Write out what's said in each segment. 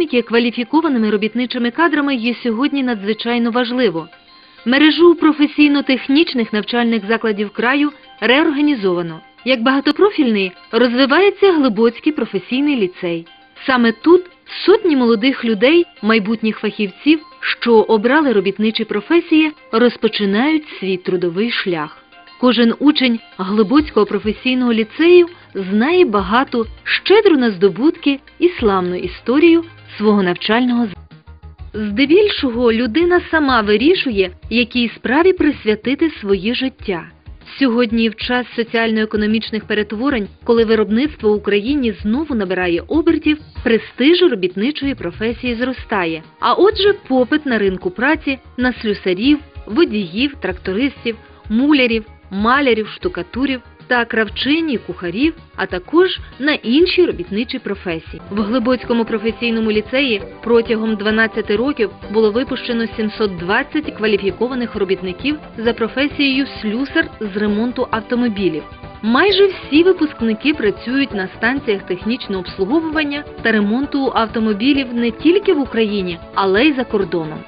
Економіки кваліфікованими робітничими кадрами є сьогодні надзвичайно важливо. Мережу професійно-технічних навчальних закладів краю реорганізовано. Як багатопрофільний розвивається Глибоцький професійний ліцей. Саме тут сотні молодих людей, майбутніх фахівців, що обрали робітничі професії, розпочинають свій трудовий шлях. Кожен учень Глибоцького професійного ліцею знає багату, щедру на здобутки і славну історію свого навчального закладу. Здебільшого людина сама вирішує, якій справі присвятити своє життя. Сьогодні, в час соціально-економічних перетворень, коли виробництво в Україні знову набирає обертів, престиж робітничої професії зростає. А отже, попит на ринку праці на слюсарів, водіїв, трактористів, мулярів, малярів, штукатурів та кравчині, кухарів, а також на інші робітничі професії. В Глибоцькому професійному ліцеї протягом 12 років було випущено 720 кваліфікованих робітників за професією слюсар з ремонту автомобілів. Майже всі випускники працюють на станціях технічного обслуговування та ремонту автомобілів не тільки в Україні, але й за кордоном.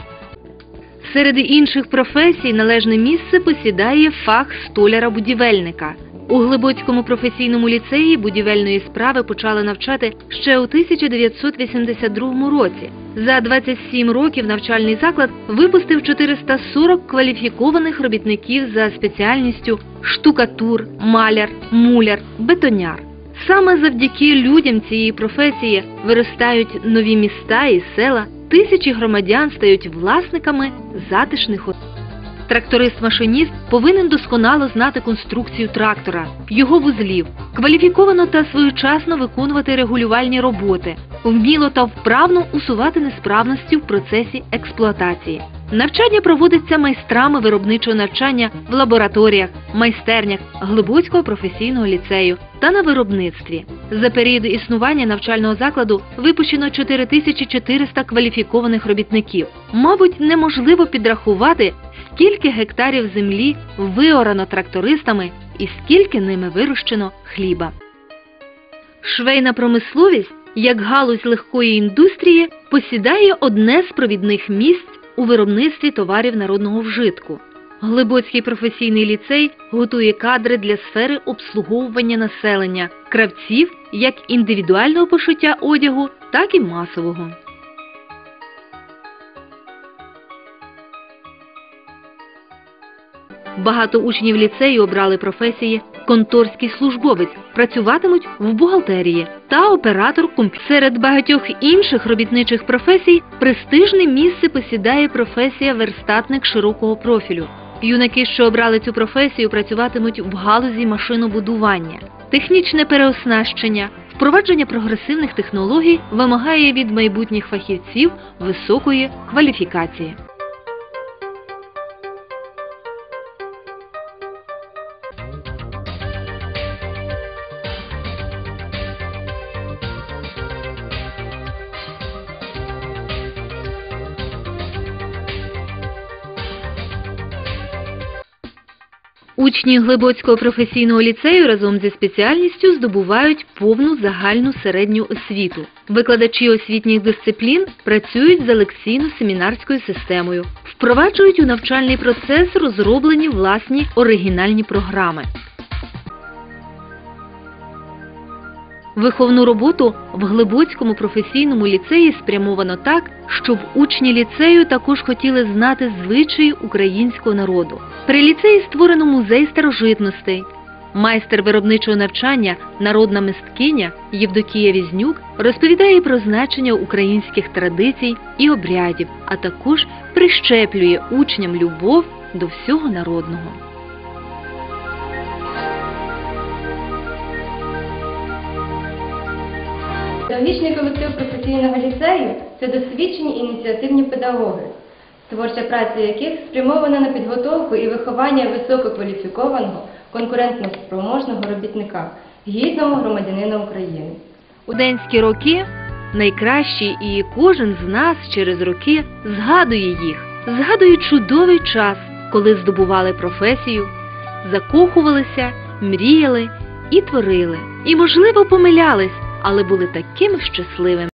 Серед інших професій належне місце посідає фах столяра-будівельника. У Глибоцькому професійному ліцеї будівельної справи почали навчати ще у 1982 році. За 27 років навчальний заклад випустив 440 кваліфікованих робітників за спеціальністю штукатур, маляр, муляр, бетоняр. Саме завдяки людям цієї професії виростають нові міста і села, тисячі громадян стають власниками затишних. Тракторист-машиніст повинен досконало знати конструкцію трактора, його вузлів, кваліфіковано та своєчасно виконувати регулювальні роботи, вміло та вправно усувати несправності в процесі експлуатації. Навчання проводиться майстрами виробничого навчання в лабораторіях, майстернях Глибоцького професійного ліцею та на виробництві. За період існування навчального закладу випущено 4400 кваліфікованих робітників. Мабуть, неможливо підрахувати, скільки гектарів землі виорано трактористами і скільки ними вирощено хліба. Швейна промисловість, як галузь легкої індустрії, посідає одне з провідних місць у виробництві товарів народного вжитку. Глибоцький професійний ліцей готує кадри для сфери обслуговування населення, кравців як індивідуального пошиття одягу, так і масового. Багато учнів ліцею обрали професії конторський службовець, працюватимуть в бухгалтерії та оператор комп'ютера. Серед багатьох інших робітничих професій престижне місце посідає професія верстатник широкого профілю. Юнаки, що обрали цю професію, працюватимуть в галузі машинобудування. Технічне переоснащення, впровадження прогресивних технологій вимагає від майбутніх фахівців високої кваліфікації. Учні Глибоцького професійного ліцею разом зі спеціальністю здобувають повну загальну середню освіту. Викладачі освітніх дисциплін працюють з лекційно-семінарською системою, впроваджують у навчальний процес розроблені власні оригінальні програми. Виховну роботу в Глибоцькому професійному ліцеї спрямовано так, щоб учні ліцею також хотіли знати звичаї українського народу. При ліцеї створено музей старожитностей. Майстер виробничого навчання, народна мисткиня Євдокія Візнюк розповідає про значення українських традицій і обрядів, а також прищеплює учням любов до всього народного. Педагогічний колектив професійного ліцею це досвідчені ініціативні педагоги, творча праця яких спрямована на підготовку і виховання висококваліфікованого, конкурентноспроможного робітника, гідного громадянина України. Студентські роки найкращі, і кожен з нас через роки згадує їх, згадує чудовий час, коли здобували професію, закохувалися, мріяли і творили. І, можливо, помилялись, але були такими щасливими.